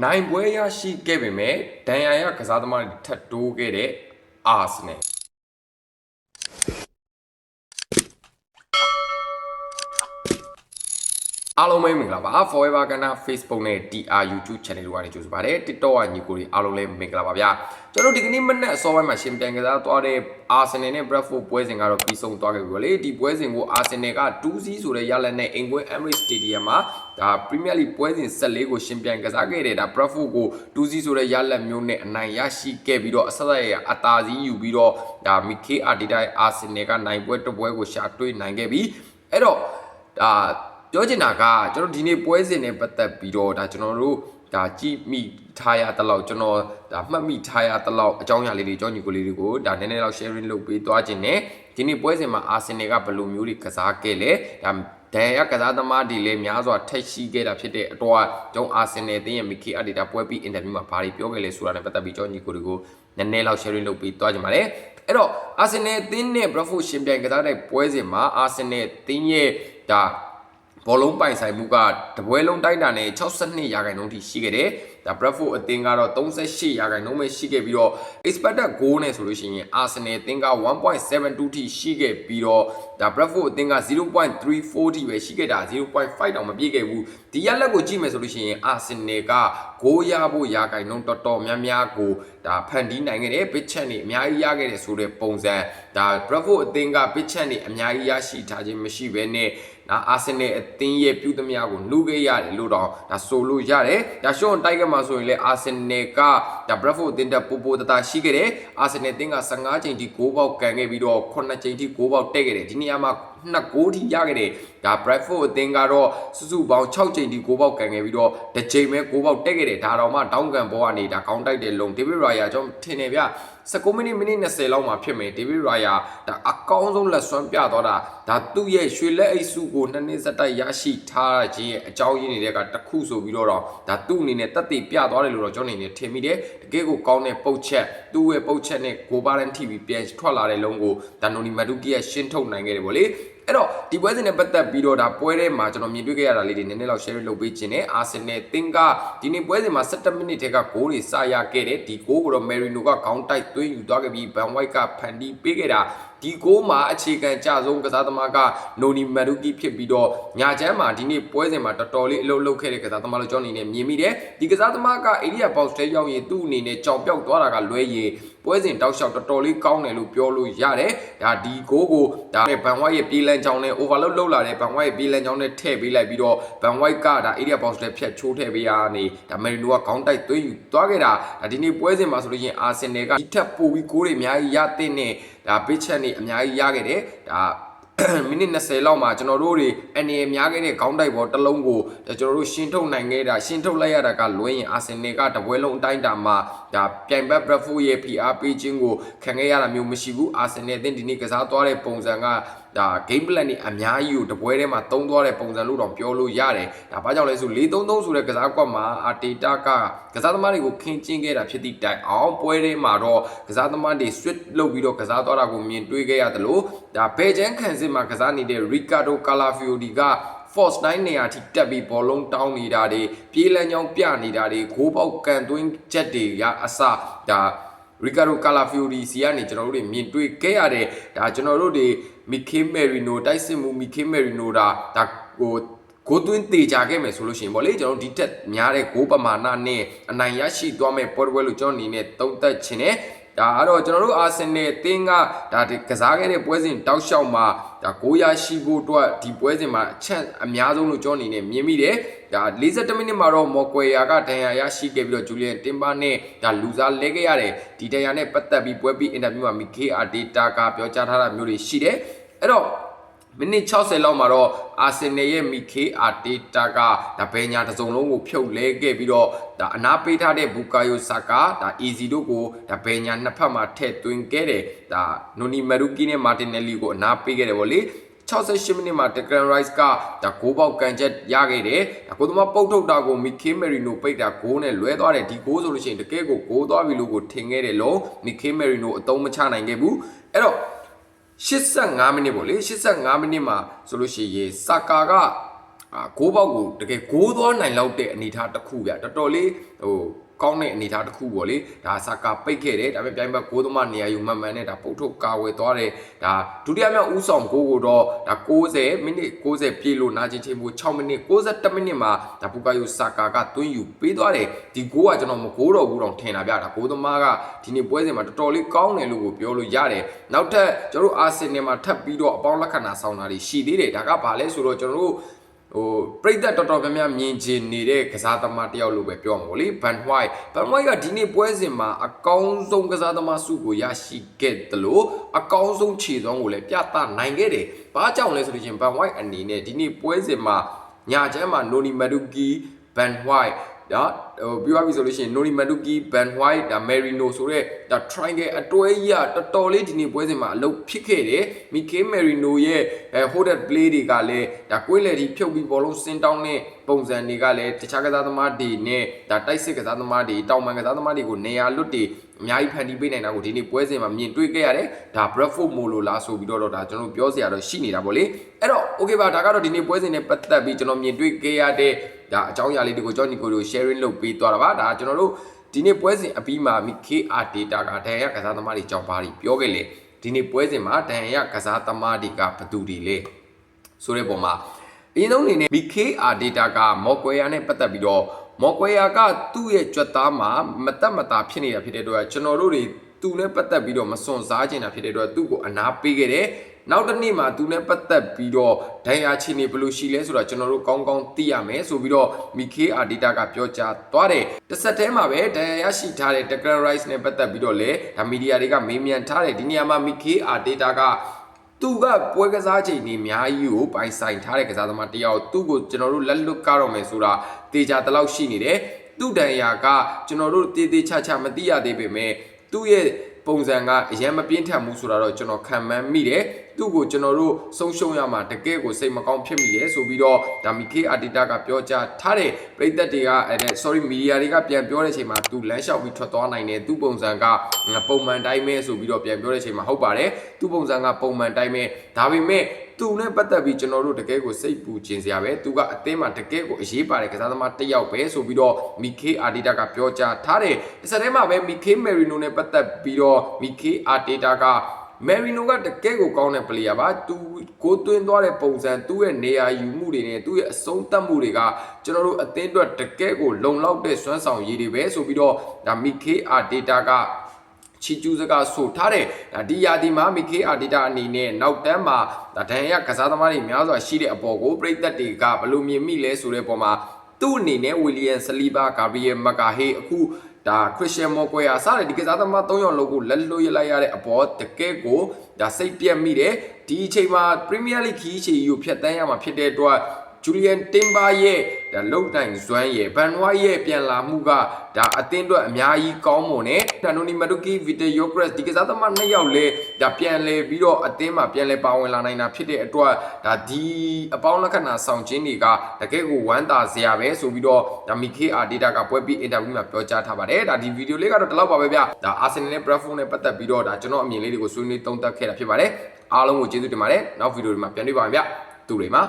နိုင်ပွဲရရှိခဲ့ပေမဲ့ဒန်ယာရကစားသမားတွေထပ်တိုးခဲ့တဲ့အာဆနယ် အားလုံးပဲမင်္ဂလာပါ Forever Ghana Facebook နဲ့ TR YouTube Channel တို့ကနေကြိုဆိုပါရစေ TikTok ကညီကိုတွေအားလုံးလည်းမင်္ဂလာပါဗျာကျွန်တော်ဒီကနေ့မနေ့အစောပိုင်းမှာရှင်ပြန်ကစားသွားတဲ့ Arsenal နဲ့ Brentford ပွဲစဉ်ကတော့ပြီးဆုံးသွားခဲ့ပြီပေါ့လေဒီပွဲစဉ်ကို Arsenal က2-0ဆိုတဲ့ရလဒ်နဲ့အင်ကွင်း Emirates Stadium မှာဒါ Premier League ပွဲစဉ်14ကိုရှင်ပြန်ကစားခဲ့တယ်ဒါ Brentford ကို2-0ဆိုတဲ့ရလဒ်မျိုးနဲ့အနိုင်ရရှိခဲ့ပြီးတော့အဆက်ဆက်ရအသာစီးယူပြီးတော့ဒါ Mikel Arteta ရဲ့ Arsenal ကနိုင်ပွဲတစ်ပွဲကိုရှာတွေ့နိုင်ခဲ့ပြီးအဲ့တော့ဒါ ပြောချင်တာကကျွန်တော်ဒီနေ့ပွဲစဉ်နဲ့ပတ်သက်ပြီးတော့ဒါကျွန်တော်တို့ဒါကြည့်မိထားရတဲ့လောက်ကျွန်တော်ဒါမှတ်မိထားရတဲ့လောက်အကြောင်းအရာလေးတွေကြောင်းညီကိုလေးတွေကိုဒါနည်းနည်းလောက် sharing လုပ်ပေးသွားခြင်းနဲ့ဒီနေ့ပွဲစဉ်မှာအာဆင်နယ်ကဘယ်လိုမျိုးတွေကစားခဲ့လဲဒါဒန်ရကစားသမားတွေလည်းများစွာထိတ်ရှိခဲ့တာဖြစ်တဲ့အတွက်ကျွန်အာဆင်နယ်တင်းရဲ့မီကီအဒီတာပွဲပြီးအင်တာဗျူးမှာဘာတွေပြောခဲ့လဲဆိုတာနဲ့ပတ်သက်ပြီးကြောင်းညီကိုတွေကိုနည်းနည်းလောက် sharing လုပ်ပေးသွားခြင်းပါတယ်အဲ့တော့အာဆင်နယ်တင်းနဲ့ Brentford ရှင်ပြိုင်ကစားတဲ့ပွဲစဉ်မှာအာဆင်နယ်တင်းရဲ့ဒါ ဘောလုံးပိုင်ဆိုင်မှုကတပွဲလုံးတိုက်တာနဲ့62ရာခိုင်နှုန်းထိရှိခဲ့တယ်။ဒါ Bradford အသင်းကတော့38ရာခိုင်နှုန်းပဲရှိခဲ့ပြီးတော့ expected goal နဲ့ဆိုလို့ရှိရင် Arsenal အသင်းက1.72ထိရှိခဲ့ပြီးတော့ဒါ Bradford အသင်းက0.34ထိပဲရှိခဲ့တာ0.5တောင်မပြည့်ခဲ့ဘူး။ဒီရက်လက်ကိုကြည့်မယ်ဆိုလို့ရှိရင် Arsenal ကဂိုးရဖို့ရာခိုင်နှုန်းတော်တော်များများကိုဒါဖန်တီးနိုင်ခဲ့တယ်။ big chance တွေအများကြီးရခဲ့တယ်ဆိုတဲ့ပုံစံဒါ Bradford အသင်းက big chance တွေအများကြီးရရှိထားခြင်းမရှိဘဲနဲ့ ဒါအာဆင်နယ်အသင်းရဲ့ပြုသမျှကိုနှုတ်ခဲ့ရတယ်လို့တော့ဒါဆိုလို့ရတယ်။ဒါရှော့တိုက်ကမှာဆိုရင်လည်းအာဆင်နယ်ကဒါ Bradford အသင်းတက်ပိုပိုတတာရှိခဲ့တယ်။အာဆင်နယ်အသင်းက15ချိန်ထိ6ပေါက်ကန်ခဲ့ပြီးတော့9ချိန်ထိ6ပေါက်တက်ခဲ့တယ်။ဒီနေရာမှာ နှစ်ဂိုးထိရခဲ့တယ်။ဒါ Bradford အသင်းကတော့စုစုပေါင်း6ချိန်ထိ6ပေါက်ကန်ခဲ့ပြီးတော့တစ်ချိန်ပဲ6ပေါက်တက်ခဲ့တယ်။ဒါတော့မှတောင်းကန်ဘောကနေဒါကောင်းတိုက်တဲ့လုံ David Raya ကျွန်တော်ထင်တယ်ဗျ19မိနစ်မိနစ်20လောက်မှာဖြစ်မယ် David Raya ဒါအကောင်းဆုံးလက်စွမ်းပြသွားတာဒါသူ့ရဲ့ရွှေလက်အိတ်စုကိုနှစ်နှစ်ဆက်တိုက်ရရှိထားခြင်းရဲ့အကြောင်းရင်းတွေကတစ်ခုဆိုပြီးတော့တော့ဒါသူ့အနေနဲ့တက်တည်ပြသွားတယ်လို့တော့ကျွန်တော်အနေနဲ့ထင်မိတယ်တကယ်ကိုကောင်းတဲ့ပုတ်ချက်သူ့ရဲ့ပုတ်ချက်နဲ့ဂိုးပါရန် TV ပြန်ထွက်လာတဲ့လုံးကိုဒါနိုနီမဒူကီရဲ့ရှင်းထုတ်နိုင်ခဲ့တယ်ဗောလေ အဲ့တော့ဒီပွဲစဉ်နဲ့ပတ်သက်ပြီးတော့ဒါပွဲထဲမှာကျွန်တော်မြင်တွေ့ခဲ့ရတာလေးတွေနည်းနည်းလောက် share လုပ်ပေးခြင်းနဲ့အာဆင်နယ်တင်းကဒီနေ့ပွဲစဉ်မှာ17မိနစ်ထဲကဂိုးတွေစရခဲ့တယ်ဒီဂိုးကိုတော့မယ်ရီနိုကခေါင်းတိုက်သွင်းယူသွားခဲ့ပြီးဘန်ဝိုက်ကဖန်တီးပေးခဲ့တာဒီကိုမှာအခြေခံကြဆုံးကစားသမားကနိုနီမန်ဒူကီဖြစ်ပြီးတော့ညာချမ်းမှာဒီနေ့ပွဲစဉ်မှာတော်တော်လေးအလုပ်လုပ်ခဲ့တဲ့ကစားသမားလို့ကျွန်တော်အနေနဲ့မြင်မိတယ်ဒီကစားသမားကအေရီယာဘောက်စ်ထဲရောက်ရင်သူ့အနေနဲ့ကြောင်ပြောက်သွားတာကလွဲရင် ပွဲစဉ်တောက်လျှောက်တော်တော်လေးကောင်းတယ်လို့ပြောလို့ရတယ်ဒါဒီကိုကိုဒါဘန်ဝိုက်ရဲ့ပြေးလန်းချောင်းနဲ့ overload လုပ်လာတဲ့ဘန်ဝိုက်ရဲ့ပြေးလန်းချောင်းနဲ့ထည့်ပေးလိုက်ပြီးတော့ဘန်ဝိုက်ကဒါ area box နဲ့ဖြတ်ချိုးထည့်ပေးရနေဒါမယ်ရီနိုကခေါင်းတိုက်သွင်းယူသွားခဲ့တာဒါဒီနေ့ပွဲစဉ်မှာဆိုလို့ရှိရင်အာဆင်နယ်ကဒီထက်ပိုပြီးဂိုးတွေအများကြီးရတဲ့နဲ့ဒါပေးချက်နေအများကြီးရခဲ့တယ်ဒါ မိနစ်20လောက်မှာကျွန်တော်တို့တွေအနေအများခဲ့တဲ့ခေါင်းတိုက်ပေါ်တစ်လုံးကိုကျွန်တော်တို့ရှင်းထုတ်နိုင်ခဲ့တာရှင်းထုတ်လိုက်ရတာကလွဲရင်အာဆင်နယ်ကတပွဲလုံးအတိုင်းတာမှာဒါပြိုင်ဘက်ဘရက်ဖူရဲ့ PR ပေးခြင်းကိုခံခဲ့ရတာမျိုးမရှိဘူးအာဆင်နယ်အသင်းဒီနေ့ကစားသွားတဲ့ပုံစံက ဒါ game plan นี่အများကြီးကိုတပွဲထဲမှာတုံးသွားတဲ့ပုံစံလို့တော့ပြောလို့ရတယ်ဒါဘာကြောင့်လဲဆို4-3-3ဆိုတဲ့ကစားကွက်မှာအာတေတာကကစားသမားတွေကိုခင်းကျင်းခဲ့တာဖြစ်သည့်တိုင်အောင်ပွဲထဲမှာတော့ကစားသမားတွေ switch လုပ်ပြီးတော့ကစားသွားတာကိုမြင်တွေ့ခဲ့ရတယ်လို့ဒါဘယ်ချမ်းခံစစ်မှာကစားနေတဲ့ Ricardo Calafiori က force 9နေရာထိတက်ပြီးဘောလုံးတောင်းနေတာတွေပြေးလန်းချောင်းပြနေတာတွေဂိုးပေါက်ကန်သွင်းချက်တွေရအစဒါ Ricardo Calafiori စီကနေကျွန်တော်တို့တွေမြင်တွေ့ခဲ့ရတဲ့ဒါကျွန်တော်တို့တွေ Mikel Merino တိုက်စစ်မှု Mikel Merino ဒါဒါဟိုဂိုးသွင်းတေချာခဲ့မယ်ဆိုလို့ရှိရင်ဗောလေကျွန်တော်တို့ဒီတက်များတဲ့ဂိုးပမာဏနဲ့အနိုင်ရရှိသွားမဲ့ပေါ်ပွဲလို့ကျွန်တော်အနေနဲ့သုံးသပ်ခြင်းနဲ့ ဒါအဲ့တော့ကျွန်တော်တို့အာဆင်နယ်အသင်းကဒါဒီကစားခဲ့တဲ့ပွဲစဉ်တောက်လျှောက်မှာဒါကိုရရှိဖို့အတွက်ဒီပွဲစဉ်မှာအချက်အများဆုံးလို့ကျွန်တော်အနေနဲ့မြင်မိတယ်ဒါ42မိနစ်မှာတော့မော်ကွယ်ယာကဒဏ်ရာရရှိခဲ့ပြီးတော့ဂျူလီယန်တင်ပါနဲ့ဒါလူစားလဲခဲ့ရတယ်ဒီဒဏ်ရာနဲ့ပတ်သက်ပြီးပွဲပြီးအင်တာဗျူးမှာမီကေအာဒေတာကပြောကြားထားတာမျိုးတွေရှိတယ်အဲ့တော့ မိနစ်60လောက်မှာတော့အာဆင်နယ်ရဲ့မီကေအာတေတာကဒါဘယ်ညာတစ်စုံလုံးကိုဖြုတ်လဲခဲ့ပြီးတော့ဒါအနာပေးထားတဲ့ဘူကာယိုဆာကာဒါအီဇီတို့ကိုဒါဘယ်ညာနှစ်ဖက်မှာထည့်သွင်းခဲ့တယ်ဒါနိုနီမရူကီနဲ့မာတင်နယ်လီကိုအနာပေးခဲ့တယ်ဗောလေ68မိနစ်မှာတကန်ရိုက်စ်ကဒါဂိုးပေါက်ကန်ချက်ရခဲ့တယ်ဒါကိုသမားပုတ်ထုတ်တာကိုမီခေမရီနိုပိတ်တာဂိုးနဲ့လွဲသွားတယ်ဒီဂိုးဆိုလို့ရှိရင်တကယ်ကိုဂိုးသွားပြီလို့ကိုထင်ခဲ့တယ်လို့မီခေမရီနိုအတုံးမချနိုင်ခဲ့ဘူးအဲ့တော့ 85မိနစ်ပေါ့လေ85မိနစ်မှာဆိုလို့ရှိရင်စာကာကအာဂိုးပေါက်ကိုတကယ်ဂိုးသွားနိုင်လောက်တဲ့အနေအထားတစ်ခုဗျတော်တော်လေးဟို ကောင်းတဲ့အနေအထားတစ်ခုပေါ့လေဒါဆာကာပိတ်ခဲ့တယ်ဒါပေမဲ့ပြိုင်ဘက်ဂိုးသမားနေရာယူမှန်မှန်နဲ့ဒါပုတ်ထုတ်ကာဝယ်သွားတယ်ဒါဒုတိယမြောက်ဦးဆောင်ဂိုးကိုတော့ဒါ60မိနစ်60ပြည့်လို့နာကျင်ချိန်မှု6မိနစ်61မိနစ်မှာဒါပူကာယိုဆာကာကသွင်းယူပေးသွားတယ်ဒီဂိုးကကျွန်တော်မဂိုးတော်ဘူးတော့ထင်တာဗျဒါဂိုးသမားကဒီနေ့ပွဲစဉ်မှာတော်တော်လေးကောင်းတယ်လို့ကိုပြောလို့ရတယ်နောက်ထပ်ကျွန်တော်တို့အာဆင်နယ်မှာထပ်ပြီးတော့အပေါင်းလက္ခဏာဆောင်တာတွေရှိသေးတယ်ဒါကဘာလဲဆိုတော့ကျွန်တော်တို့ ဟိုပြိသက်တော်တော်များများမြင်ချင်နေတဲ့ကစားသမားတယောက်လို့ပဲပြောမှာပေါ့လေဘန်ဟွိုက်ဘန်ဟွိုက်ကဒီနေ့ပွဲစဉ်မှာအကောင်းဆုံးကစားသမားစုကိုရရှိခဲ့တယ်လို့အကောင်းဆုံးခြေစွမ်းကိုလည်းပြသနိုင်ခဲ့တယ်။ဘာကြောင့်လဲဆိုလို့ချင်းဘန်ဟွိုက်အနေနဲ့ဒီနေ့ပွဲစဉ်မှာညာချမ်းမှာနိုနီမဒူကီဘန်ဟွိုက်ဒါဟိုပြောရပြီဆိုလို့ရှိရင်နိုနီမန်ဒူကီဘန်ဟွိုက်ဒါမယ်ရီနိုဆိုတဲ့ဒါ triangle အတွဲကြီးကတော်တော်လေးဒီနေ့ပွဲစဉ်မှာအလုပ်ဖြစ်ခဲ့တယ်မီကေမယ်ရီနိုရဲ့အဲ holded play တွေကလည်းဒါကွင်းလေဒီဖြုတ်ပြီးဘောလုံးစင်တောင်းတဲ့ပုံစံတွေကလည်းတခြားကစားသမားတွေနဲ့ဒါတိုက်စစ်ကစားသမားတွေတောင်ပန်ကစားသမားတွေကိုနေရာလွတ်တွေအများကြီးဖန်တီးပေးနိုင်တာကိုဒီနေ့ပွဲစဉ်မှာမြင်တွေ့ခဲ့ရတယ်ဒါ Bradford မိုလိုလားဆိုပြီးတော့ဒါကျွန်တော်ပြောစရာတော့ရှိနေတာပေါ့လေအဲ့တော့ okay ပါဒါကတော့ဒီနေ့ပွဲစဉ်နဲ့ပတ်သက်ပြီးကျွန်တော်မြင်တွေ့ခဲ့ရတဲ့ ဒါအကြောင်းအရာလေးတွေကိုကျွန်တော်ညီကိုတို့ sharing လုပ်ပေးသွားတာပါဒါကျွန်တော်တို့ဒီနေ့ပွဲစဉ်အပြီးမှာ KR data ကဒဏ်ရကစားသမားတွေကြောင်းပါပြီးပြောခဲ့လေဒီနေ့ပွဲစဉ်မှာဒဏ်ရကစားသမားတွေကဘယ်သူတွေလဲဆိုတဲ့ပုံမှာအရင်ဆုံးအနေနဲ့ BKR data ကမော်ကွယ်ယာနဲ့ပတ်သက်ပြီးတော့မော်ကွယ်ယာကသူ့ရဲ့ကြွက်သားမှာမတက်မတာဖြစ်နေတာဖြစ်တဲ့အတွက်ကျွန်တော်တို့တွေသူနဲ့ပတ်သက်ပြီးတော့မစွန့်စားချင်တာဖြစ်တဲ့အတွက်သူ့ကိုအနာပေးခဲ့တယ် နောက်တစ်နေ့မှာသူနဲ့ပတ်သက်ပြီးတော့ဒိုင်ယာချီနေဘယ်လိုရှိလဲဆိုတာကျွန်တော်တို့ကောင်းကောင်းသိရမယ်ဆိုပြီးတော့ Mickey Arteta ကပြောကြားသွားတယ်တစ်ဆက်တည်းမှာပဲဒိုင်ယာရရှိထားတဲ့ Declan Rice နဲ့ပတ်သက်ပြီးတော့လည်းဒါမီဒီယာတွေကမေးမြန်းထားတယ်ဒီနေရာမှာ Mickey Arteta ကသူကပွဲကစားချိန်နေအများကြီးကိုပိုင်ဆိုင်ထားတဲ့ကစားသမားတယောက်သူ့ကိုကျွန်တော်တို့လက်လွတ်ကားတော့မယ်ဆိုတာတေချာတလောက်ရှိနေတယ်သူ့ဒဏ်ရာကကျွန်တော်တို့တေးသေးချာချာမသိရသေးပေမဲ့သူ့ရဲ့ပုံစံကအရင်မပြင်းထန်ဘူးဆိုတာတော့ကျွန်တော်ခံမှန်းမိတယ်သူ့ကိုကျွန်တော်တို့ဆုံးရှုံးရမှာတကယ်ကိုစိတ်မကောင်းဖြစ်မိတယ်ဆိုပြီးတော့ဒါမီကေအာတီတာကပြောကြားထားတယ်ပြည်သက်တွေကအဲ sorry media တွေကပြန်ပြောတဲ့အချိန်မှာသူလမ်းလျှောက်ပြီးထွက်သွားနိုင်တယ်သူ့ပုံစံကပုံမှန်တိုင်းပဲဆိုပြီးတော့ပြန်ပြောတဲ့အချိန်မှာဟုတ်ပါတယ်သူ့ပုံစံကပုံမှန်တိုင်းပဲဒါပေမဲ့သူနဲ့ပတ်သက်ပြီးကျွန်တော်တို့တကယ်ကိုစိတ်ပူခြင်းစရာပဲသူကအသင်းမှာတကယ်ကိုအရေးပါတဲ့ကစားသမားတစ်ယောက်ပဲဆိုပြီးတော့မီကေအာတီတာကပြောကြားထားတယ်တစ်ဆက်တည်းမှာပဲမီကေမယ်ရီနိုနဲ့ပတ်သက်ပြီးတော့မီကေအာတီတာက မယ်ရီနိုကတကယ်ကိုကောင်းတဲ့ပလေယာပါသူကိုသွင်းသွားတဲ့ပုံစံသူ့ရဲ့နေရာယူမှုတွေနဲ့သူ့ရဲ့အဆုံးသတ်မှုတွေကကျွန်တော်တို့အသင်းအတွက်တကယ်ကိုလုံလောက်တဲ့စွမ်းဆောင်ရည်တွေပဲဆိုပြီးတော့ဒါမီကေအာဒေတာကချီကျူးစကားဆိုထားတယ်ဒါဒီယာဒီမှာမီကေအာဒေတာအနေနဲ့နောက်တန်းမှာဒါဒန်ရကစားသမားတွေများစွာရှိတဲ့အပေါ်ကိုပြည်သက်တွေကဘယ်လိုမြင်မိလဲဆိုတဲ့ပုံမှာသူ့အနေနဲ့ဝီလီယံဆလီဘာဂါဘရီယယ်မကာဟေအခု ဒါခရစ်ယာန်မော်ကွယ်ယာစတဲ့ဒီကစားသမား၃ယောက်လုံးကိုလက်လွှတ်ရလိုက်ရတဲ့အပေါ်တကယ်ကိုဒါစိတ်ပြက်မိတယ်ဒီအချိန်မှာပရီးမီးယားလိခီးချီကိုဖျက်ဆီးရမှာဖြစ်တဲ့အတွက် ဂျူလီယန်တင်ဘာရဲ့ဒါလုံတိုင်ဇွမ်းရဲ့ဘန်ဝါရဲ့ပြန်လာမှုကဒါအသင်းအတွက်အများကြီးကောင်းမွန်တယ်ဒါနိုနီမဒူကီဗီတီယိုဂရက်ဒီကစားသမားနှစ်ယောက်လဲဒါပြန်လဲပြီးတော့အသင်းမှာပြန်လဲပါဝင်လာနိုင်တာဖြစ်တဲ့အတွက်ဒါဒီအပေါင်းလက္ခဏာဆောင်ခြင်းတွေကတကယ်ကိုဝမ်းသာစရာပဲဆိုပြီးတော့ဒါမီကေအာဒေတာကပွဲပြီးအင်တာဗျူးမှာပြောကြားထားပါတယ်ဒါဒီဗီဒီယိုလေးကတော့ဒီလောက်ပါပဲဗျဒါအာဆင်နယ်နဲ့ဘရက်ဖုန်းနဲ့ပတ်သက်ပြီးတော့ဒါကျွန်တော်အမြင်လေးတွေကိုဆွေးနွေးသုံးသပ်ခဲ့တာဖြစ်ပါတယ်အားလုံးကိုကျေးဇူးတင်ပါတယ်နောက်ဗီဒီယိုတွေမှာပြန်တွေ့ပါမယ်ဗျသူတွေမှာ